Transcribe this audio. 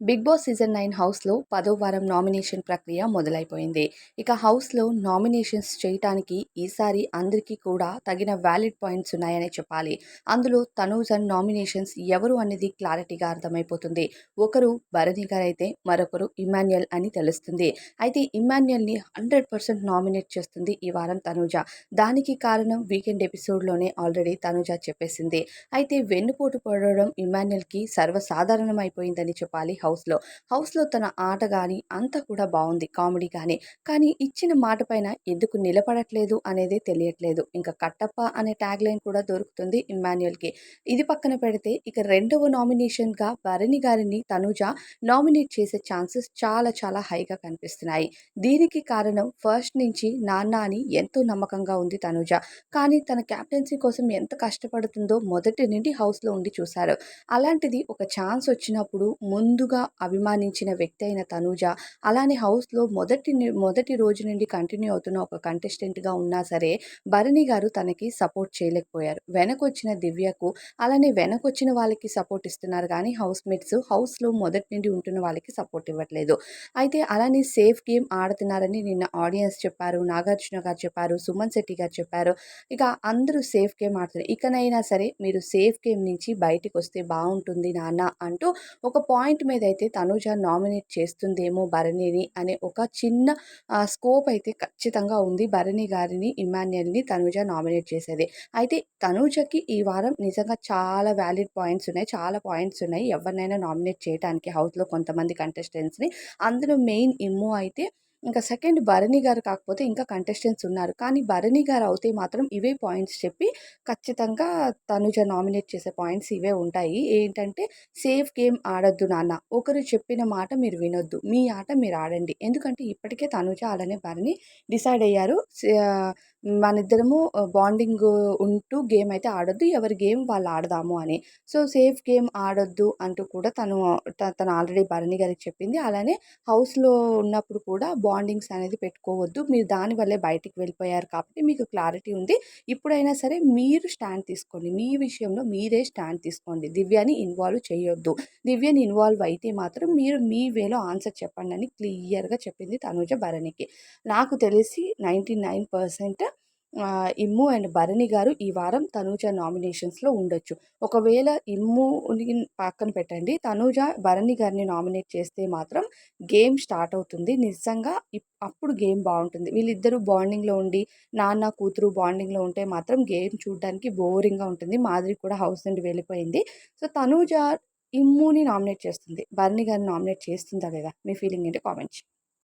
Big boss season nine హౌస్లో పదో వారం నామినేషన్ ప్రక్రియ మొదలైపోయింది. ఇక హౌస్లో నామినేషన్స్ చేయటానికి ఈసారి అందరికీ కూడా తగిన వ్యాలిడ్ పాయింట్స్ ఉన్నాయనే చెప్పాలి. అందులో తనూజన్ నామినేషన్స్ ఎవరు అనేది క్లారిటీగా అర్థమైపోతుంది. ఒకరు భరణి అయితే మరొకరు ఇమాన్యుయల్ అని తెలుస్తుంది. అయితే ఇమాన్యుయల్ని హండ్రెడ్ పర్సెంట్ నామినేట్ చేస్తుంది ఈ వారం తనూజ. దానికి కారణం వీకెండ్ ఎపిసోడ్లోనే ఆల్రెడీ తనూజ చెప్పేసింది. అయితే వెన్నుపోటు పడడం ఇమాన్యుయల్కి సర్వసాధారణం అయిపోయిందని చెప్పాలి హౌస్లో. హౌస్లో తన ఆట కానీ అంతా కూడా బాగుంది కామెడీ కానీ కానీ ఇచ్చిన మాట పైన ఎందుకు నిలబడట్లేదు అనేది తెలియట్లేదు. ఇంకా కట్టప్ప అనే ట్యాగ్ లైన్ కూడా దొరుకుతుంది ఇమ్మాన్యుయల్కి. ఇది పక్కన పెడితే ఇక రెండవ నామినేషన్గా భరణి గారిని తనుజ నామినేట్ చేసే ఛాన్సెస్ చాలా చాలా హైగా కనిపిస్తున్నాయి. దీనికి కారణం ఫస్ట్ నుంచి నాన్న అని ఎంతో నమ్మకంగా ఉంది తనుజ. కానీ తన క్యాప్టెన్సీ కోసం ఎంత కష్టపడుతుందో మొదటి నుండి హౌస్లో ఉండి చూశారు. అలాంటిది ఒక ఛాన్స్ వచ్చినప్పుడు ముందుగా అభిమానించిన వ్యక్తి అయిన తనూజ. అలానే హౌస్లో మొదటి మొదటి రోజు నుండి కంటిన్యూ అవుతున్న ఒక కంటెస్టెంట్గా ఉన్నా సరే భరణి గారు తనకి సపోర్ట్ చేయలేకపోయారు. వెనకొచ్చిన దివ్యకు అలానే వెనకొచ్చిన వాళ్ళకి సపోర్ట్ ఇస్తున్నారు కానీ హౌస్ మేట్స్ హౌస్లో మొదటి నుండి ఉంటున్న వాళ్ళకి సపోర్ట్ ఇవ్వట్లేదు. అయితే అలానే సేఫ్ గేమ్ ఆడుతున్నారని నిన్న ఆడియన్స్ చెప్పారు నాగార్జున గారు చెప్పారు సుమన్ శెట్టి గారు చెప్పారు. ఇక అందరూ సేఫ్ గేమ్ ఆడుతున్నారు. ఇకనైనా సరే మీరు సేఫ్ గేమ్ నుంచి బయటికి వస్తే బాగుంటుంది నాన్న అంటూ ఒక పాయింట్ మీద అయితే తనుజ నామినేట్ చేస్తుందేమో భరణిని అనే ఒక చిన్న స్కోప్ అయితే ఖచ్చితంగా ఉంది భరణి గారిని ఇమాన్యుయల్ని తనుజ నామినేట్ చేసేది. అయితే తనుజకి ఈ వారం నిజంగా చాలా వ్యాలిడ్ పాయింట్స్ ఉన్నాయి. చాలా పాయింట్స్ ఉన్నాయి. ఎవరినైనా నామినేట్ చేయడానికి హౌస్లో కొంతమంది కంటెస్టెంట్స్ని అందులో మెయిన్ ఇమ్ము అయితే ఇంకా సెకండ్ భరణి గారు కాకపోతే ఇంకా కంటెస్టెంట్స్ ఉన్నారు. కానీ భరణి గారు అవుతే మాత్రం ఇవే పాయింట్స్ చెప్పి ఖచ్చితంగా తనుజ నామినేట్ చేసే పాయింట్స్ ఇవే ఉంటాయి. ఏంటంటే సేఫ్ గేమ్ ఆడొద్దు నాన్న. ఒకరు చెప్పిన మాట మీరు వినొద్దు. మీ ఆట మీరు ఆడండి. ఎందుకంటే ఇప్పటికే తనుజ అలానే భరణి డిసైడ్ అయ్యారు. మన ఇద్దరము బాండింగ్ ఉంటూ గేమ్ అయితే ఆడొద్దు. ఎవరి గేమ్ వాళ్ళు ఆడదాము అని. సో సేఫ్ గేమ్ ఆడొద్దు అంటూ కూడా తను తను ఆల్రెడీ భరణి గారికి చెప్పింది. అలానే హౌస్లో ఉన్నప్పుడు కూడా బాండింగ్స్ అనేది పెట్టుకోవద్దు. మీరు దానివల్లే బయటికి వెళ్ళిపోయారు కాబట్టి మీకు క్లారిటీ ఉంది. ఇప్పుడైనా సరే మీరు స్టాండ్ తీసుకోండి. మీ విషయంలో మీరే స్టాండ్ తీసుకోండి. దివ్యాని ఇన్వాల్వ్ చేయొద్దు. దివ్యని ఇన్వాల్వ్ అయితే మాత్రం మీరు మీ వేలో ఆన్సర్ చెప్పండి అని క్లియర్గా చెప్పింది తనుజ భరణికి. నాకు తెలిసి ninety nine percent Immu and Bharani గారు ఈ వారం తనూజ నామినేషన్స్లో ఉండొచ్చు. ఒకవేళ ఇమ్ముని పక్కన పెట్టండి. తనూజ భరణి గారిని నామినేట్ చేస్తే మాత్రం గేమ్ స్టార్ట్ అవుతుంది. నిజంగా అప్పుడు గేమ్ బాగుంటుంది. వీళ్ళిద్దరూ బాండింగ్లో ఉండి నాన్న కూతురు బాండింగ్లో ఉంటే మాత్రం గేమ్ చూడడానికి బోరింగ్గా ఉంటుంది. మాదిరి కూడా హౌస్ నుండి వెళ్ళిపోయింది. సో తనూజ ఇమ్ముని నామినేట్ చేస్తుంది. భరణి గారిని నామినేట్ చేస్తుందా లేదా? మీ ఫీలింగ్ ఏంటి? కామెంట్స్